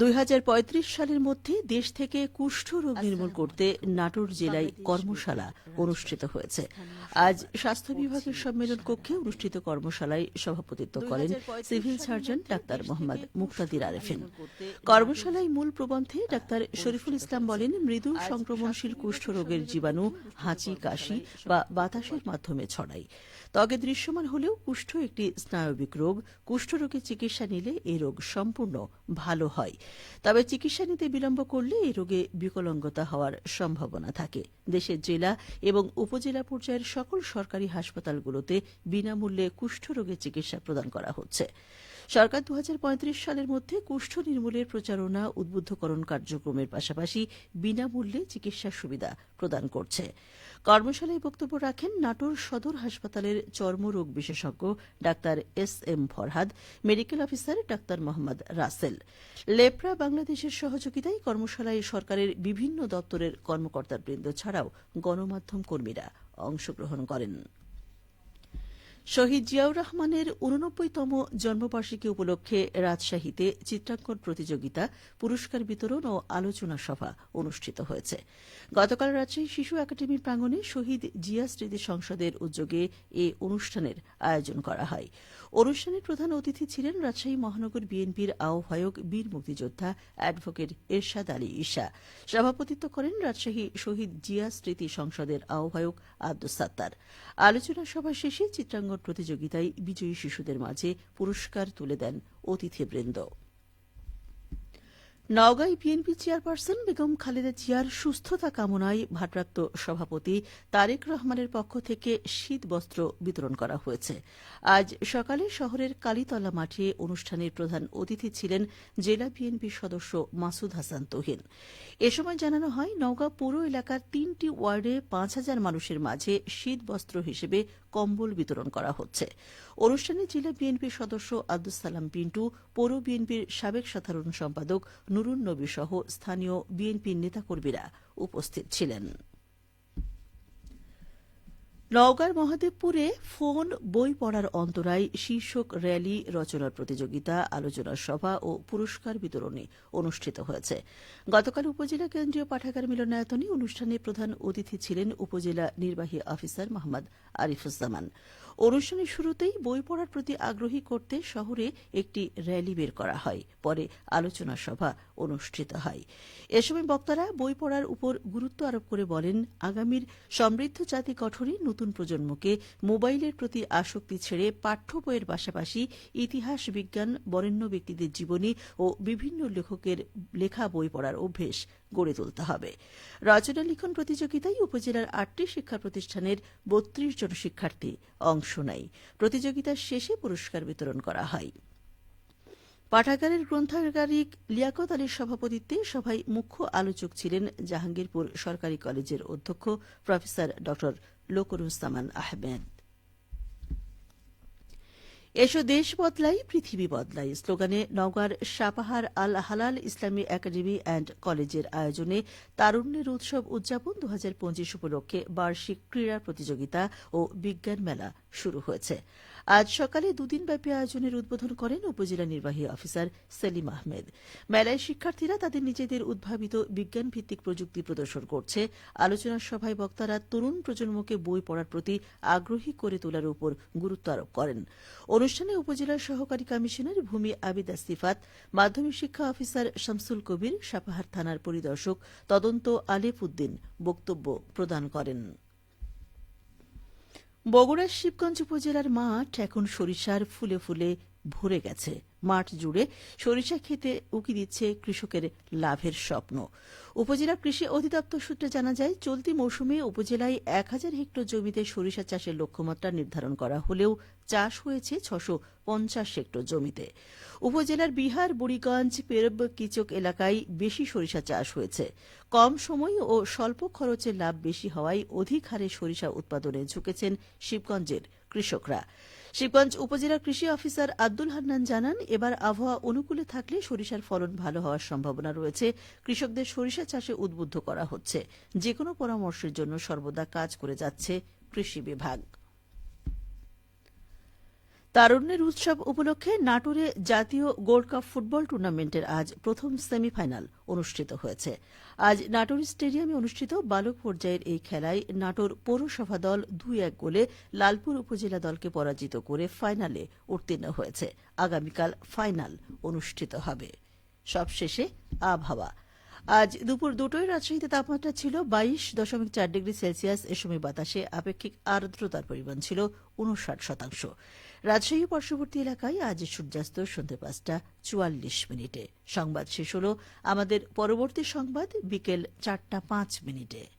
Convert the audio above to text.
দুই হাজার পঁয়ত্রিশ সালের মধ্যে দেশ থেকে কুষ্ঠ রোগ নির্মূল করতে নাটোর জেলায় কর্মশালা অনুষ্ঠিত হয়েছে। আজ স্বাস্থ্য বিভাগের সম্মেলন কক্ষে অনুষ্ঠিত কর্মশালায় সভাপতিত্ব করেন civil surgeon doctor Mohammad Muktadir Arefin. কর্মশালায় মূল প্রবন্ধে ডাক্তার শরীফুল ইসলাম বলেন, মৃদু সংক্রমণশীল কুষ্ঠ রোগের জীবাণু হাঁচি, কাশি বা বাতাসের মাধ্যমে ছড়ায়। ত্বকে দৃশ্যমান হলেও কুষ্ঠ একটি স্নায়বিক রোগ। কুষ্ঠরোগের চিকিৎসা নিলে এ রোগ সম্পূর্ণ ভালো হয়। তবে চিকিৎসা নিতে বিলম্ব করলে এই রোগে বিকলাঙ্গতা হওয়ার সম্ভাবনা থাকে। দেশের জেলা এবং উপজেলা পর্যায়ের সকল সরকারি হাসপাতালগুলোতে বিনামূল্যে কুষ্ঠরোগের চিকিৎসা প্রদান করা হচ্ছে। সরকার দু হাজার পঁয়ত্রিশ সালের মধ্যে কুষ্ঠ নির্মূলের প্রচারণা উদ্বুদ্ধকরণ কার্যক্রমের পাশাপাশি বিনামূল্যে চিকিৎসা সুবিধা প্রদান করছে। কর্মশালায় বক্তব্য রাখেন নাটোর সদর হাসপাতালের চর্মরোগ বিশেষজ্ঞ doctor S M Farhad, medical officer doctor Mohammad Rasel. Lepra বাংলাদেশের সহযোগিতায় কর্মশালায় সরকারের বিভিন্ন দপ্তরের কর্মকর্তাবৃন্দ ছাড়াও গণমাধ্যম কর্মীরা অংশগ্রহণ করেন। শহীদ জিয়াউর রহমানের উননব্বইতম জন্মবার্ষিকী উপলক্ষে রাজশাহীতে চিত্রাঙ্কন প্রতিযোগিতা, পুরস্কার বিতরণ ও আলোচনা সভা অনুষ্ঠিত হয়েছে। গতকাল রাজশাহী শিশু একাডেমি প্রাঙ্গণে শহীদ জিয়া স্মৃতি সংসদের উদ্যোগে এ অনুষ্ঠানের আয়োজন করা হয়। অনুষ্ঠানের প্রধান অতিথি ছিলেন রাজশাহী মহানগর বিএনপির আহ্বায়ক বীর মুক্তিযোদ্ধা অ্যাডভোকেট এরশাদ আলী ঈশা। সভাপতিত্ব করেন রাজশাহী শহীদ জিয়া স্মৃতি সংসদের আহ্বায়ক আব্দুস সাত্তার। আলোচনা সভা শেষে চিত্রাঙ্গন প্রতিযোগিতায় বিজয়ী শিশুদের মাঝে পুরস্কার তুলে দেন অতিথিবৃন্দ। নওগাঁয় বিএনপি চেয়ারপারসন বেগম খালেদা জিয়ার সুস্থতা কামনায় ভারপ্রাপ্ত সভাপতি তারেক রহমানের পক্ষ থেকে শীত বস্ত্র বিতরণ করা হয়েছে। আজ সকালে শহরের কালীতলা মাঠে অনুষ্ঠানের প্রধান অতিথি ছিলেন জেলা বিএনপির সদস্য মাসুদ হাসান তোহিন। এ সময় জানানো হয়, নওগাঁ পৌর এলাকার তিনটি ওয়ার্ডে পাঁচ হাজার মানুষের মাঝে শীত বস্ত্র হিসেবে কম্বল বিতরণ করা হচ্ছে। অনুষ্ঠানে জেলা বিএনপির সদস্য আব্দুল সালাম পিন্টু, পৌর বিএনপির সাবেক সাধারণ সম্পাদক নুরুন নবী সহ স্থানীয় বিএনপির নেতাকর্মীরা উপস্থিত ছিলেন। নওগাঁর মহাদেবপুরে ফোন, বই পড়ার অন্তরায় শীর্ষক র্যালি, রচনার প্রতিযোগিতা, আলোচনা সভা ও পুরস্কার বিতরণী অনুষ্ঠিত হয়েছে। গতকাল উপজেলা কেন্দ্রীয় পাঠাগার মিলনায়তনে অনুষ্ঠানে প্রধান অতিথি ছিলেন উপজেলা নির্বাহী অফিসার মোহাম্মদ আরিফুজ্জামান। অনুষ্ঠানের শুরুতেই বই পড়ার প্রতি আগ্রহী করতে শহরে একটি র্যালি বের করা হয়। পরে আলোচনা সভা অনুষ্ঠিত হয়। এ সময় বক্তারা বই পড়ার উপর গুরুত্ব আরোপ করে বলেন, আগামীর সমৃদ্ধ জাতি গঠনে নতুন প্রজন্মকে মোবাইলের প্রতি আসক্তি ছেড়ে পাঠ্য বইয়ের পাশাপাশি ইতিহাস বিজ্ঞান, বরেণ্য ব্যক্তিদের জীবনী ও বিভিন্ন লেখকের লেখা বই পড়ার অভ্যেস গড়ে তুলতে হবে। রচনা লিখন প্রতিযোগিতায় উপজেলার আটটি শিক্ষা প্রতিষ্ঠানের বত্রিশ জন শিক্ষার্থী অংশ নেয়। প্রতিযোগিতার শেষে পুরস্কার বিতরণ করা হয়। পাঠাগারের গ্রন্থাগারিক লিয়াকত আলীর সভাপতিত্বে সভায় মুখ্য আলোচক ছিলেন জাহাঙ্গীরপুর সরকারি কলেজের অধ্যক্ষ প্রফেসর ড লোকরুজ্জামান আহমেদ। এসো দেশ বদলাই, পৃথিবী বদলাই। স্লোগানে নওগাঁর সাপাহার আল হালাল ইসলামী একাডেমি অ্যান্ড কলেজের আয়োজনে তারুণ্যের উৎসব উদযাপন দু হাজার পঁচিশ উপলক্ষে বার্ষিক ক্রীড়া প্রতিযোগিতা ও বিজ্ঞান মেলা শুরু হয়েছে। আজ সকালে দুদিনব্যাপী আয়োজনের উদ্বোধন করেন উপজেলা নির্বাহী অফিসার সেলিম আহমেদ। মেলায় শিক্ষার্থীরা তাদের নিজেদের উদ্ভাবিত বিজ্ঞান ভিত্তিক প্রযুক্তি প্রদর্শন করছে। আলোচনা সভায় বক্তারা তরুণ প্রজন্মকে বই পড়ার প্রতি আগ্রহী করে তোলার উপর গুরুত্ব আরোপ করেন। অনুষ্ঠানে উপজেলার সহকারী কমিশনার ভূমি আবিদা সিফাত, মাধ্যমিক শিক্ষা অফিসার শামসুল কবির, সাপাহার থানার পরিদর্শক তদন্ত আলেপ উদ্দিন বক্তব্য প্রদান করেন। বগুড়ার শিবগঞ্জ উপজেলার মাঠ এখন সরিষার ফুলে ফুলে ভরে গেছে। মাঠ জুড়ে সরিষা খেতে উকি দিচ্ছে কৃষকের লাভের স্বপ্ন। উপজেলা কৃষি অধিদপ্তর সূত্রে জানা যায়, চলতি মৌসুমে উপজেলায় এক হাজার হেক্টর জমিতে সরিষা চাষের লক্ষ্যমাত্রা নির্ধারণ করা হলেও চাষ হয়েছে ছশো পঞ্চাশ হেক্টর জমিতে। উপজেলার বিহার, বুড়িগঞ্জ, পেরব, কিচক এলাকায় বেশি সরিষা চাষ হয়েছে। কম সময় ও স্বল্প খরচে লাভ বেশি হওয়ায় অধিক হারে সরিষা উৎপাদনে ঝুঁকেছেন শিবগঞ্জের কৃষকরা। শিবগঞ্জ উপজেলা কৃষি অফিসার আব্দুল হান্নান জানান, এবার আবহাওয়া অনুকূলে থাকলে সরিষার ফলন ভালো হওয়ার সম্ভাবনা রয়েছে। কৃষকদের সরিষা চাষে উদ্বুদ্ধ করা হচ্ছে। যে কোনো পরামর্শের জন্য সর্বদা কাজ করে যাচ্ছে কৃষি বিভাগ। তারুণ্যের উৎসব উপলক্ষে নাটোরে জাতীয় গোল্ড কাপ ফুটবল টুর্নামেন্টের আজ প্রথম সেমিফাইনাল অনুষ্ঠিত হয়েছে। আজ নাটোর স্টেডিয়ামে অনুষ্ঠিত বালক পর্যায়ের এই খেলায় নাটোর পৌরসভা দল দুই এক গোলে লালপুর উপজেলা দলকে পরাজিত করে ফাইনালে উত্তীর্ণ হয়েছে। আগামীকাল ফাইনাল অনুষ্ঠিত হবে। সবশেষে আবহাওয়া। আজ দুপুর দুটোয় রাজশাহীতে তাপমাত্রা ছিল বাইশ দশমিক চার ডিগ্রি সেলসিয়াস। এ সময় বাতাসে আপেক্ষিক আর্দ্রতার পরিমাণ ছিল উনষাট শতাংশ। রাজশাহী পার্শ্ববর্তী এলাকায় আজ সূর্যাস্ত সন্ধ্যে পাঁচটা চুয়াল্লিশ মিনিটে। সংবাদ শেষ হল আমাদের পরবর্তী সংবাদ বিকেল চারটা পাঁচ মিনিটে।